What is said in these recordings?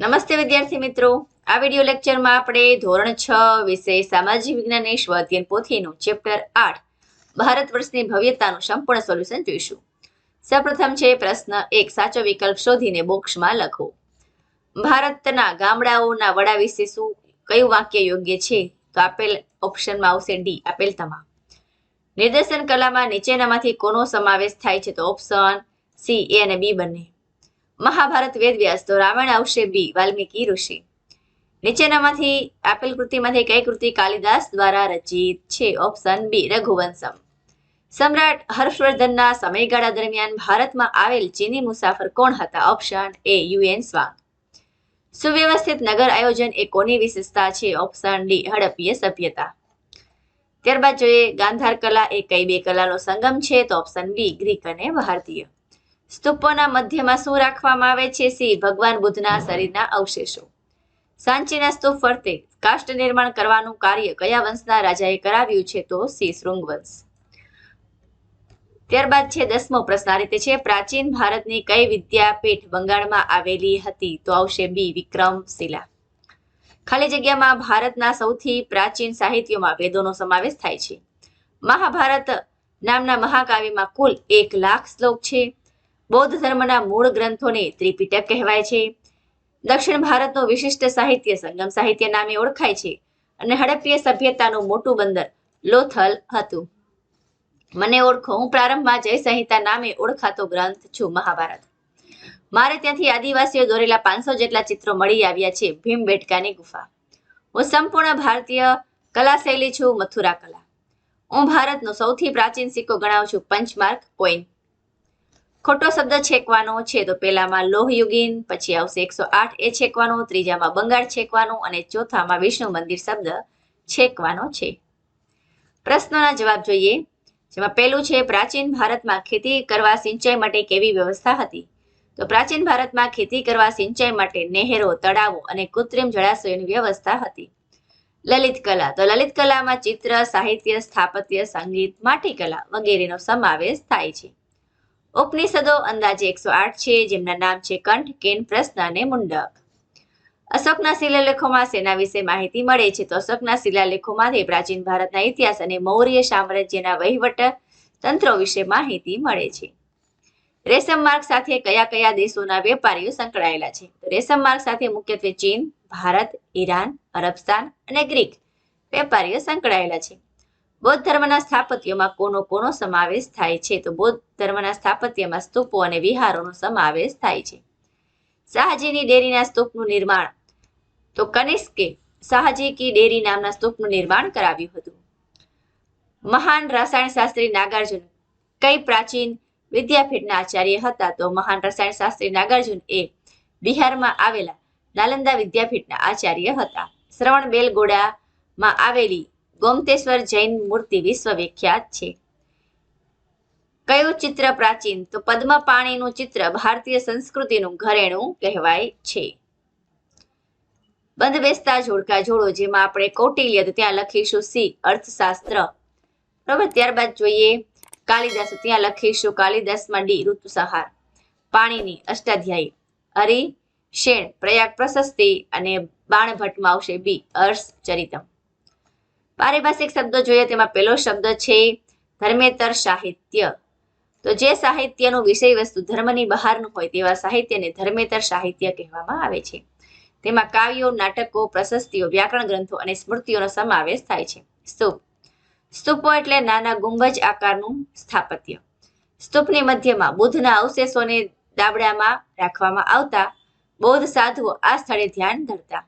નમસ્તે વિદ્યાર્થી મિત્રો. આ વિડિયો લેક્ચરમાં આપણે ધોરણ છ વિષય સામાજિક વિજ્ઞાનની સ્વાધ્યન પોથીનું ચેપ્ટર આઠ, ભારત વર્ષની ભવ્યતાનું સંપૂર્ણ સોલ્યુશન જોઈશું. સૌપ્રથમ છે પ્રશ્ન એક, સાચો વિકલ્પ શોધીને બોક્સમાં લખો. ભારતના ગામડાઓના વડા વિશે શું, કયું વાક્ય યોગ્ય છે? તો આપેલ ઓપ્શનમાં આવશે ડી આપેલ તમામ. નિદર્શન કલામાં નીચેનામાંથી કોનો સમાવેશ થાય છે? તો ઓપ્શન સી એ અને બી બંને. મહાભારત વેદવ્યાસ તો રામાયણ આવશે બી, વાલ્મીકી ઋષિ. નીચેનામાંથી આપેલ કૃતિમાંથી કઈ કૃતિ કાલિદાસ દ્વારા રચિત છે? Option B, Raghuvansham. સમ્રાટ હર્ષવર્ધનના સમયગાળા દરમિયાન ભારતમાં આવેલ ચીની મુસાફર કોણ હતા? Option A Xuanzang. સુવ્યવસ્થિત નગર આયોજન એ કોની વિશેષતા છે? ઓપ્શન ડી, હડપ્પીય સભ્યતા. ત્યારબાદ જોઈએ, ગાંધાર કલા એ કઈ બે કલાનો સંગમ છે? તો ઓપ્શન બી, ગ્રીક અને ભારતીય. સ્તૂપોના મધ્યમાં શું રાખવામાં આવે છે? સી, ભગવાન બુદ્ધના શરીરના અવશેષો. સાંચીના સ્તૂપ ફરતે કાષ્ટ નિર્માણ કરવાનું કાર્ય કયા વંશના રાજાએ કરાવ્યું છે? તો સી, શૃંગ વંશ. ત્યારબાદ છે દસમો પ્રશ્ન. આ રીતે છે, પ્રાચીન ભારતની કઈ વિદ્યાપીઠ બંગાળમાં આવેલી હતી? તો આવશે બી, વિક્રમશિલા. ખાલી જગ્યામાં ભારતના સૌથી પ્રાચીન સાહિત્યોમાં વેદોનો સમાવેશ થાય છે. મહાભારત નામના મહાકાવ્યમાં કુલ એક લાખ શ્લોક છે. બૌદ્ધ ધર્મના મૂળ ગ્રંથોને ત્રિપિટક કહેવાય છે. દક્ષિણ ભારતનું વિશિષ્ટ સાહિત્ય સંગમ સાહિત્ય નામે ઓળખાય છે અને હડપ્પીય સભ્યતાનું મોટું બંદર લોથલ હતું. મને ઓળખો, હું પ્રારંભમાં જય સંહિતા નામે ઓળખાતો ગ્રંથ છું મહાભારત. મારે ત્યાંથી આદિવાસીઓ દોરેલા પાંચસો જેટલા ચિત્રો મળી આવ્યા છે ભીમબેટકાની ગુફા. હું સંપૂર્ણ ભારતીય કલા શૈલી છું મથુરા કલા. હું ભારતનો સૌથી પ્રાચીન સિક્કો ગણાવું છું પંચમાર્ક કોઈન. ખોટો શબ્દ છેકવાનો છે તો પહેલામાં લોહયુગીન, પછી આવશે એકસો આઠ, એ છેકવાનો, ત્રીજામાં બંગાળ છેકવાનો અને ચોથામાં વિષ્ણુ મંદિર શબ્દ છેકવાનો છે. પ્રશ્નોના જવાબ જોઈએ. જેમાં પહેલું છે, પ્રાચીન ભારતમાં ખેતી કરવા સિંચાઈ માટે કેવી વ્યવસ્થા હતી? તો પ્રાચીન ભારતમાં ખેતી કરવા સિંચાઈ માટે નહેરો, તળાવો અને કૃત્રિમ જળાશયોની વ્યવસ્થા હતી. લલિત કલા. તો લલિત કલામાં ચિત્ર, સાહિત્ય, સ્થાપત્ય, સંગીત, માટી કલા વગેરેનો સમાવેશ થાય છે. ઉપનિષદો અંદાજે એકસો આઠ છે, જેમના નામ છે કંઠ, કેન, પ્રશ્ન અને મુંડક. અશોકના શિલાલેખોમાં સેના વિશે માહિતી મળે છે તો અશોકના શિલાલેખોમાંથી પ્રાચીન ભારતના ઇતિહાસ અને મૌર્ય સામ્રાજ્યના વહીવટ તંત્રો વિશે માહિતી મળે છે. રેશમ માર્ગ સાથે કયા કયા દેશોના વેપારીઓ સંકળાયેલા છે? રેશમ માર્ગ સાથે મુખ્યત્વે ચીન, ભારત, ઈરાન અરબસ્તાન અને ગ્રીક વેપારીઓ સંકળાયેલા છે. બૌદ્ધ ધર્મના સ્થાપત્યમાં કોનો કોનો સમાવેશ થાય છે? તો બૌદ્ધ ધર્મના સ્થાપત્યમાં સ્તૂપો અને વિહારોનો સમાવેશ થાય છે. શાહજીની ડેરીના સ્તૂપનું નિર્માણ. તો કનિષ્કે શાહજી કી ડેરી નામના સ્તૂપનું નિર્માણ કરાવ્યું હતું. મહાન રસાયણ શાસ્ત્રી નાગાર્જુન કઈ પ્રાચીન વિદ્યાપીઠના આચાર્ય હતા? તો મહાન રસાયણ શાસ્ત્રી નાગાર્જુન એ બિહારમાં આવેલા નાલંદા વિદ્યાપીઠના આચાર્ય હતા. શ્રવણ બેલગોડામાં આવેલી ગોમતેશ્વર જૈન મૂર્તિ વિશ્વ વિખ્યાત છે. કયું ચિત્ર પ્રાચીન? તો પદ્મપાણીનું ચિત્ર ભારતીય સંસ્કૃતિનું ઘરેણું કહેવાય છે. બંધ બેસતા જોડકા જોડો જેમાં આપણે કૌટિલ્ય ત્યાં લખીશું સી અર્થશાસ્ત્ર. બરોબર? ત્યારબાદ જોઈએ કાલિદાસ ત્યાં લખીશું કાલિદાસમાં ડી, ઋતુસંહાર. પાણીની અષ્ટાધ્યાયી. હરિ, શેણ, પ્રયાગ પ્રશસ્તિ અને બાણભટ્ટમાં આવશે બી અર્શ ચરિતમ. પારિભાષિક શબ્દો જોઈએ, તેમાં પહેલો શબ્દ છે ધર્મેતર સાહિત્ય. તો જે સાહિત્યનું વિષય વસ્તુ ધર્મની બહારનું હોય તેવા સાહિત્યને ધર્મેતર સાહિત્ય કહેવામાં આવે છે. તેમાં કાવ્યો, નાટકો, પ્રશસ્તિઓ, વ્યાકરણ ગ્રંથો અને સ્મૃતિઓનો સમાવેશ થાય છે. સ્તૂપ. સ્તૂપો એટલે નાના ગુંબજ આકારનું સ્થાપત્ય. સ્તૂપની મધ્યમાં બુદ્ધના અવશેષોને દાબડામાં રાખવામાં આવતા બૌદ્ધ સાધુઓ આ સ્થળે ધ્યાન ધરતા.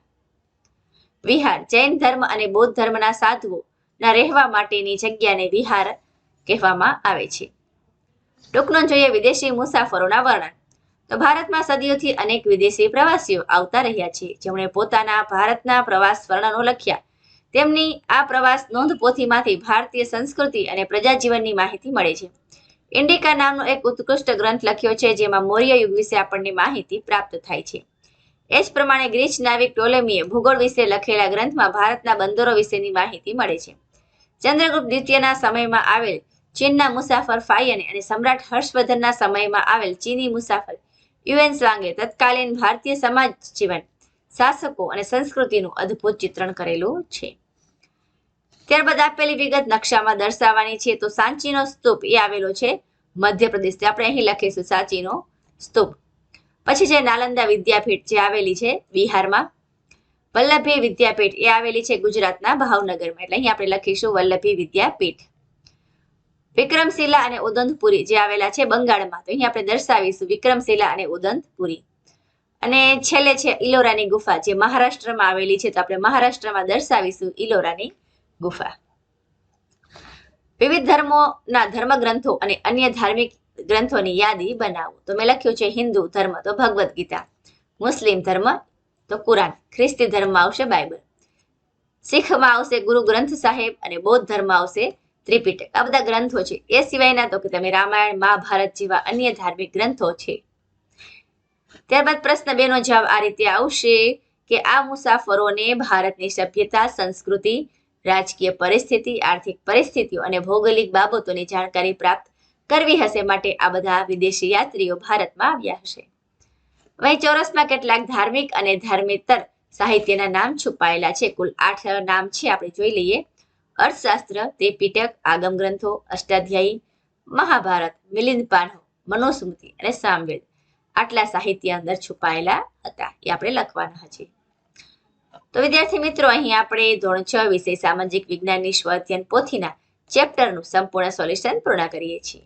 વિહાર જૈન ધર્મ અને બૌદ્ધ ધર્મના સાધુઓના રહેવા માટેની જગ્યાને વિહાર કહેવામાં આવે છે. ટૂંકનો જોઈએ વિદેશી મુસાફરોના વર્ણન. તો ભારતમાં સદીઓથી અનેક વિદેશી પ્રવાસીઓ આવતા રહ્યા છે. જેમણે પોતાના ભારતના પ્રવાસ વર્ણનો લખ્યા. તેમની આ પ્રવાસ નોંધ પોથીમાંથી ભારતીય સંસ્કૃતિ અને પ્રજાજીવનની માહિતી મળે છે. ઇન્ડિકા નામનો એક ઉત્કૃષ્ટ ગ્રંથ લખ્યો છે, જેમાં મૌર્ય યુગ વિશે આપણને માહિતી પ્રાપ્ત થાય છે. એ જ પ્રમાણે ગ્રીચ નાવિક ટોલેમીએ ભૂગોળ વિશે લખેલા ગ્રંથમાં ભારતના બંદરો વિશેની માહિતી મળે છે. ચંદ્રગુપ્ત દ્વિતીયના સમયમાં આવેલ ચીનના મુસાફર ફાયને અને સમ્રાટ હર્ષવર્ધનના સમયમાં આવેલ ચીની મુસાફર યુએન સ્વાંગે તત્કાલીન ભારતીય સમાજ જીવન, શાસકો અને સંસ્કૃતિનું અદ્ભુત ચિત્રણ કરેલું છે. ત્યારબાદ આપેલી વિગત નકશામાં દર્શાવવાની છે તો સાંચીનો સ્તૂપ એ આવેલો છે મધ્યપ્રદેશ આપણે અહીં લખીશું સાંચીનો સ્તૂપ. પછી છે નાલંદા વિદ્યાપીઠ જે આવેલી છે બિહારમાં. વલ્લભી વિદ્યાપીઠ એ આવેલી છે ગુજરાતના ભાવનગરમાં. એટલે અહીં આપણે લખીશું વલ્લભી વિદ્યાપીઠ. વિક્રમશિલા અને ઉદંતપુરી જે આવેલા છે બંગાળમાં. તો અહીં આપણે દર્શાવીશું વિક્રમશિલા અને ઉદંતપુરી. અને છેલ્લે છે ઇલોરાની ગુફા જે મહારાષ્ટ્રમાં આવેલી છે. તો આપણે મહારાષ્ટ્રમાં દર્શાવીશું ઇલોરાની ગુફા. વિવિધ ધર્મોના ધર્મગ્રંથો અને અન્ય ધાર્મિક ગ્રંથોની યાદી બનાવો. તો મેં લખ્યું છે હિન્દુ ધર્મ, તો ભગવદ્ ગીતા. મુસ્લિમ ધર્મ, તો કુરાન. ખ્રિસ્તી ધર્મમાં આવશે બાઇબલ. શીખમાં આવશે ગુરુ ગ્રંથ સાહેબ અને બૌદ્ધ ધર્મ આવશે ત્રિપિટક. આ બધા ગ્રંથો છે. એ સિવાયના તો કે તમે રામાયણ, મહાભારત જેવા અન્ય ધાર્મિક ગ્રંથો છે. ત્યારબાદ પ્રશ્ન બે નો જવાબ આ રીતે આવશે કે આ મુસાફરોને ભારતની સભ્યતા, સંસ્કૃતિ, રાજકીય પરિસ્થિતિ, આર્થિક પરિસ્થિતિઓ અને ભૌગોલિક બાબતોની જાણકારી પ્રાપ્ત કરવી હશે માટે આ બધા વિદેશી યાત્રીઓ ભારતમાં આવ્યા હશે. વહી ચોરસમાં કેટલાક ધાર્મિક અને ધાર્મિતર સાહિત્યના નામ છુપાયેલા છે. કુલ આઠ નામ છે, આપણે જોઈ લઈએ. અર્થશાસ્ત્ર, તે પીટક આગમ ગ્રંથો, અષ્ટાધ્યાયી, મહાભારત મિલિંદ પાનો મનોસ્મૃતિ અને સામવેદ આટલા સાહિત્ય અંદર છુપાયેલા હતા. એ આપણે લખવાના છે. તો વિદ્યાર્થી મિત્રો, અહીં આપણે ધોરણ છ વિષય સામાજિક વિજ્ઞાનની સ્વ અધ્યયન પોથીના ચેપ્ટરનું સંપૂર્ણ સોલ્યુશન પૂર્ણ કરીએ છીએ.